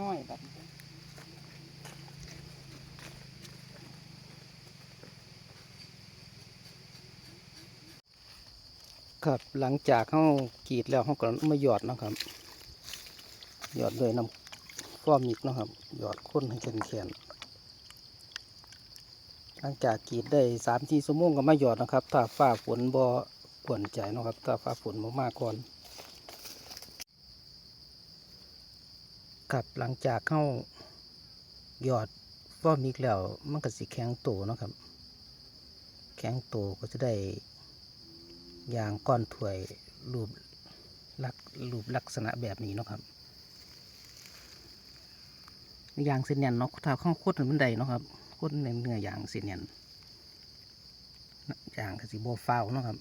น้อยแบบครับหลังจากเขากรีดแล้วเขาก็มาหยอดนะครับ หยอดด้วยน้ำฟอมิกนะครับ หยอดข้นให้แข็งแข็งหลังจากกรีดได้สามสี่ชั่วโมงก็มาหยอดนะครับ ถ้าฟ้าฝนบ่กวนใจนะครับ ถ้าฟ้าฝนมากๆก่อน ครับหลังจากเข้าหยอดฟอมิกแล้วมันก็สิแข็งโตเนาะครับ แข็งโตก็จะได้ยางก้อนถ้วยรูปลักรูปลักษณะแบบนี้เนาะครับยางเส้นยันเนาะถ้าข้าโคตรมันใดเนาะครับโคตรในเนื้อยางเส้นยันอย่างกสิโบฟาวเนาะครับ